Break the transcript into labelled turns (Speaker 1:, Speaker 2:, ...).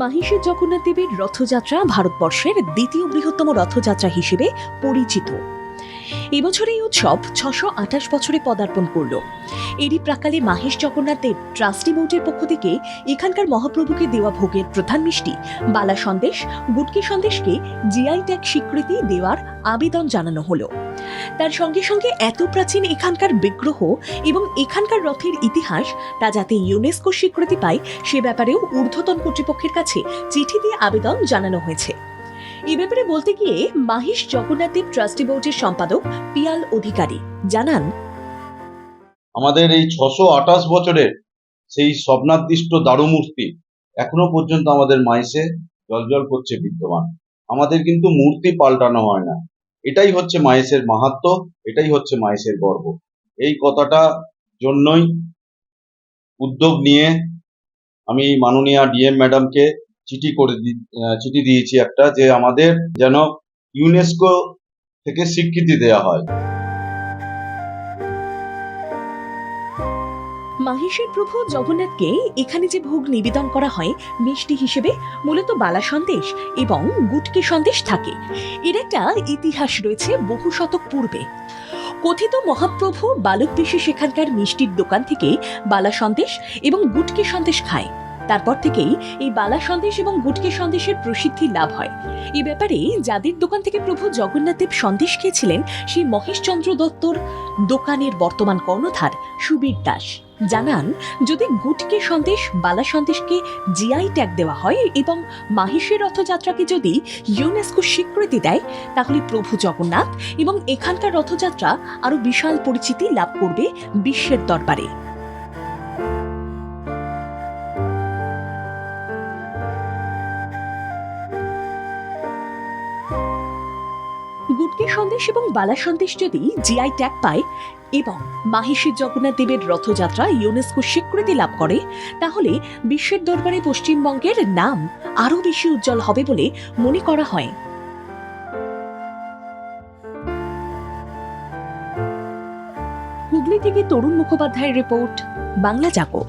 Speaker 1: মাহিষী জগন্নাথ দেবের রথযাত্রা ভারতবর্ষের দ্বিতীয় বৃহত্তম রথযাত্রা হিসেবে পরিচিত। এবছর এই উৎসব ছশো আঠাশ বছরে পদার্পণ করল। এরই প্রাকালে মাহেশ জগন্নাথ দেব ট্রাস্টি বোর্ডের পক্ষ থেকে এখানকার মহাপ্রভুকে দেওয়া ভোগের প্রধান মিষ্টি, বালা সন্দেশ, গুটকি সন্দেশকে জিআই ট্যাগ স্বীকৃতি দেওয়ার আবেদন জানানো হলো। তার সঙ্গে সঙ্গে এত প্রাচীন এখানকার বিগ্রহ এবং এখানকার রথের ইতিহাস, তা যাতে ইউনেস্কো স্বীকৃতি পায়, সে ব্যাপারেও ঊর্ধ্বতন কর্তৃপক্ষের কাছে চিঠি দিয়ে আবেদন জানানো হয়েছে। এ ব্যাপারে বলতে গিয়ে মাহিশ জগন্নাথ দেব ট্রাস্টি বোর্ডের সম্পাদক পিয়াল অধিকারী জানান,
Speaker 2: আমাদের এই ছশো আঠাশ বছরের সেই স্বপ্নাদিষ্ট দারুমূর্তি এখনও পর্যন্ত আমাদের মাইসে জলজল করছে বিদ্যমান। আমাদের কিন্তু মূর্তি পাল্টানো হয় না। এটাই হচ্ছে মায়েসের মাহাত্ম, এটাই হচ্ছে মায়েসের গর্ব। এই কথাটা জন্যই উদ্যোগ নিয়ে আমি মাননীয় ডিএম ম্যাডামকে চিঠি করে চিঠি দিয়েছি একটা যে আমাদের যেন ইউনেস্কো থেকে স্বীকৃতি দেওয়া হয়।
Speaker 1: মাহেশের প্রভু জগন্নাথকে এখানে যে ভোগ নিবেদন করা হয় মিষ্টি হিসেবে মূলত বালা সন্দেশ এবং গুটকি সন্দেশ থাকে। এর একটা ইতিহাস রয়েছে বহু শতক পূর্বে। কথিত মহাপ্রভু বালক বিশেষ এখানকার মিষ্টির দোকান থেকে বালা সন্দেশ এবং গুটকি সন্দেশ খায়। তারপর থেকেই এই বালা সন্দেশ এবং গুটকি সন্দেশের প্রসিদ্ধি লাভ হয়। এ ব্যাপারে যাদের দোকান থেকে প্রভু জগন্নাথদেব সন্দেশ খেয়েছিলেন, সেই মহেশচন্দ্র দত্তর দোকানের বর্তমান কর্ণধার সুবীর দাস। জানান, যদি গুটকে সন্দেশ, বালা সন্দেশকে জিআই ট্যাগ দেওয়া হয় এবং মাহেশের রথযাত্রাকে যদি ইউনেস্কো স্বীকৃতি দেয়, তাহলে প্রভু জগন্নাথ এবং এখানকার রথযাত্রা আরও বিশাল পরিচিতি লাভ করবে বিশ্বের দরবারে। গুটকে সন্দেশ এবং বালা সন্দেশ যদি জিআই ট্যাগ পায় এবং মাহেশী জগন্নাথ দেবের রথযাত্রা ইউনেস্কো স্বীকৃতি লাভ করে, তাহলে বিশ্বের দরবারে পশ্চিমবঙ্গের নাম আরও বেশি উজ্জ্বল হবে বলে মনে করা হয়। হুগলি থেকে তরুণ মুখোপাধ্যায়ের রিপোর্ট, বাংলা জাগো।